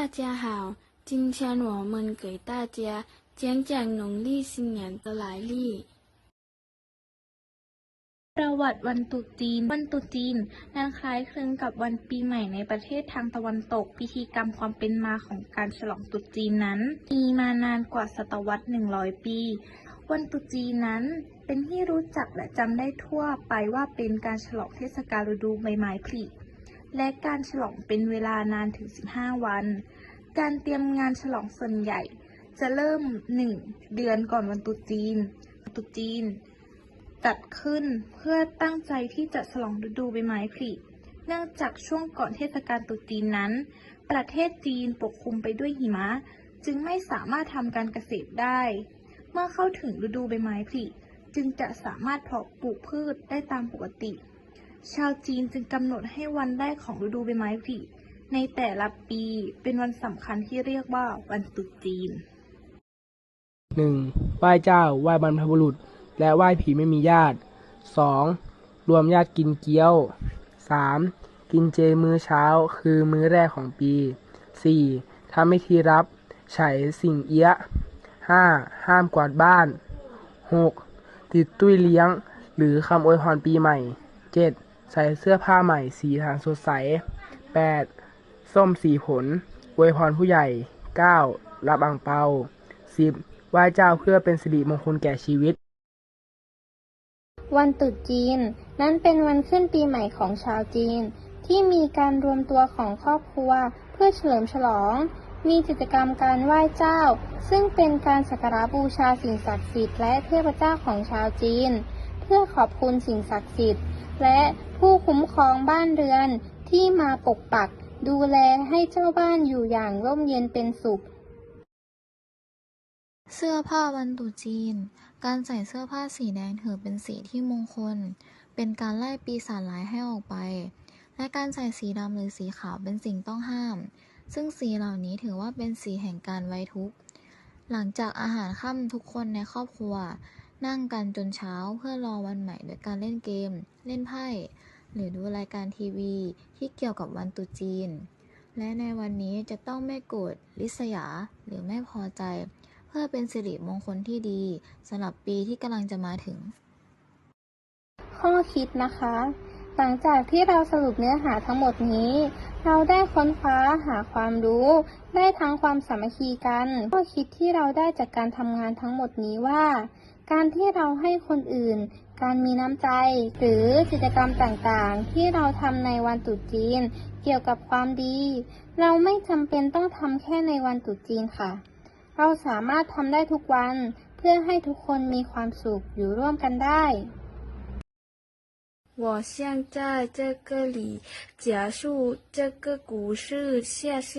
大家好，今天我们给大家讲讲农历新年的来历。 ประวัติวันตรุษจีน วันตรุษจีนนั้นคล้ายคลึงกับวันปีใหม่ในประเทศทางตะวันตก พิธีกรรมความเป็นมาของการฉลองตรุษจีนนั้น มีมานานกว่าศตวรรษ 100 ปี วันตรุษจีนนั้นเป็นที่รู้จักและจำได้ทั่วไปว่าเป็นการฉลองเทศกาลฤดูใบไม้ผลิ และการฉลองเป็นเวลานานถึง 15 วัน การเตรียมงานฉลองส่วนใหญ่ จะเริ่ม 1 เดือนก่อนวันตรุษจีนตรุษจีน จัดขึ้นเพื่อตั้งใจที่จะฉลองฤดูใบไม้ผลิเนื่องจากช่วงก่อนเทศกาลตรุษจีนนั้น ประเทศจีนปกคลุมไปด้วยหิมะ จึงไม่สามารถทำการเกษตรได้ เมื่อเข้าถึงฤดูใบไม้ผลิจึงจะสามารถเพาะปลูกพืชได้ตามปกติ ชาวจีนจึงกำหนดให้วันแรกของฤดูใบไม้ผลิในแต่ละปีเป็นวันสำคัญที่เรียกว่าวันตรุษจีนหนึ่งไหว้เจ้า ไหว้บรรพบุรุษ และไหว้ผีไม่มีญาติสองรวมญาติกินเกี๊ยวสามกินเจมื้อเช้าคือมื้อแรกของปีสี่ทำพิธีรับไฉสิ่งเอี้ยะห้าห้ามกวาดบ้านหกติดตุ้ยเลี้ยง หรือคำอวยพรปีใหม่เจ็ด ใส่เสื้อผ้าใหม่สีสันสดใสแปดส้มสีผลอวยพรผู้ใหญ่เก้ารับอังเปาสิบไหว้เจ้าเพื่อเป็นสิริมงคลแก่ชีวิต วันตรุษจีน นั้นเป็นวันขึ้นปีใหม่ของชาวจีน ที่มีการรวมตัวของครอบครัว เพื่อเฉลิมฉลอง มีกิจกรรมการไหว้เจ้า ซึ่งเป็นการสักการะบูชาสิ่งศักดิ์สิทธิ์และเทพเจ้าของชาวจีน เพื่อขอบคุณสิ่งศักดิ์สิทธิ์ และผู้คุ้มครองบ้านเรือนที่มาปกปัก ดูแลให้เจ้าบ้านอยู่อย่างร่มเย็นเป็นสุข เสื้อผ้าวันตุจีน การใส่เสื้อผ้าสีแดงถือเป็นสีที่มงคล เป็นการไล่ปีศาจร้ายให้ออกไป และการใส่สีดำหรือสีขาวเป็นสิ่งต้องห้าม ซึ่งสีเหล่านี้ถือว่าเป็นสีแห่งการไว้ทุกข์ หลังจากอาหารค่ำทุกคนในครอบครัว นั่งกันจนเช้าเพื่อรอวันใหม่โดยการเล่นเกม เล่นไพ่ หรือดูรายการทีวีที่เกี่ยวกับวันตุจีน และในวันนี้จะต้องไม่โกรธริษยาหรือไม่พอใจ เพื่อเป็นสิริมงคลที่ดีสำหรับปีที่กำลังจะมาถึง ข้อคิดนะคะ หลังจากที่เราสรุปเนื้อหาทั้งหมดนี้ เราได้ค้นคว้าหาความรู้ ได้ทั้งความสามัคคีกัน ข้อคิดที่เราได้จากการทำงานทั้งหมดนี้ว่า การที่เราให้คนอื่น การมีน้ำใจ หรือกิจกรรมต่างๆ ที่เราทำในวันตรุษจีน เกี่ยวกับความดี เราไม่จำเป็นต้องทำแค่ในวันตรุษจีนค่ะ เราสามารถทำได้ทุกวัน เพื่อให้ทุกคนมีความสุขอยู่ร่วมกันได้ 我现在这个里讲述这个故事，谢谢。